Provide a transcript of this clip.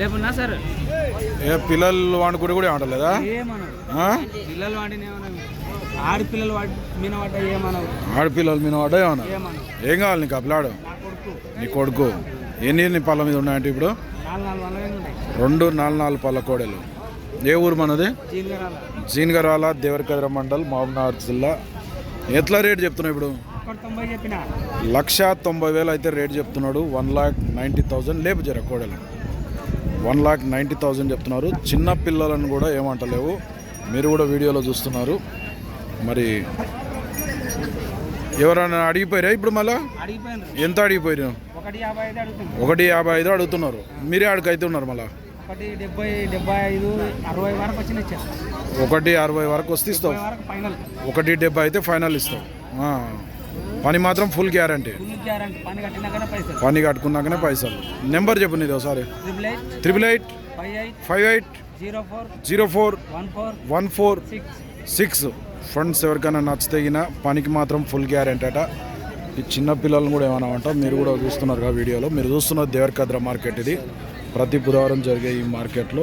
లేకున్నా సార్. ఏ పిల్లలు వండుకుంటే కూడా ఏమంటలేదా? పిల్లలు వాడిని ఆడపిల్లలు ఆడపిల్లలు మీద వాడా ఏమన్నా ఏం కావాలి నీకు ఆ పిల్లాడు? నా కొడుకు. ఎన్ని ఎన్ని పళ్ళ మీద ఉన్నాయంటే ఇప్పుడు? రెండు నాలుగు నాలుగు పళ్ళ కోడలు. ఏ ఊరు మనది? జీనగరాల దేవరకద్ర మండల్ మహబూబ్నగర్ జిల్లా. ఎట్లా రేట్ చెప్తున్నావు ఇప్పుడు? లక్ష తొంభై వేలు అయితే రేట్ చెప్తున్నాడు. వన్ లాక్ నైంటీ థౌజండ్ లేపు జర కోడలు. వన్ లాక్ నైంటీ థౌజండ్ చెప్తున్నారు. చిన్న పిల్లలను కూడా ఏమంటలేవు. మీరు కూడా వీడియోలో చూస్తున్నారు. మరి ఎవరైనా అడిగిపోయారా ఇప్పుడు మళ్ళా? ఎంత అడిగిపోయారు? ఒకటి యాభై ఐదు అడుగుతున్నారు. మీరే అడిగి ఉన్నారు మళ్ళా? ఒకటి అరవై వరకు వస్తే ఫైనల్. ఒకటి డెబ్బై అయితే ఫైనల్ ఇస్తావు. ఆ. పని మాత్రం ఫుల్ గ్యారంటీ పని కట్టుకున్నాకనే పైసలు. నెంబర్ చెప్పు నీది ఒకసారి. Triple eight five eight zero four one four six friends ఎవరికైనా నచ్చితేగిన పనికి మాత్రం ఫుల్ గ్యారెంటీ అట. ఈ చిన్న పిల్లలను కూడా ఏమైనా అంట మీరు కూడా చూస్తున్నారు కదా వీడియోలో. మీరు చూస్తున్న దేవరకద్ర మార్కెట్ ఇది. ప్రతి బుధవారం జరిగే ఈ మార్కెట్లో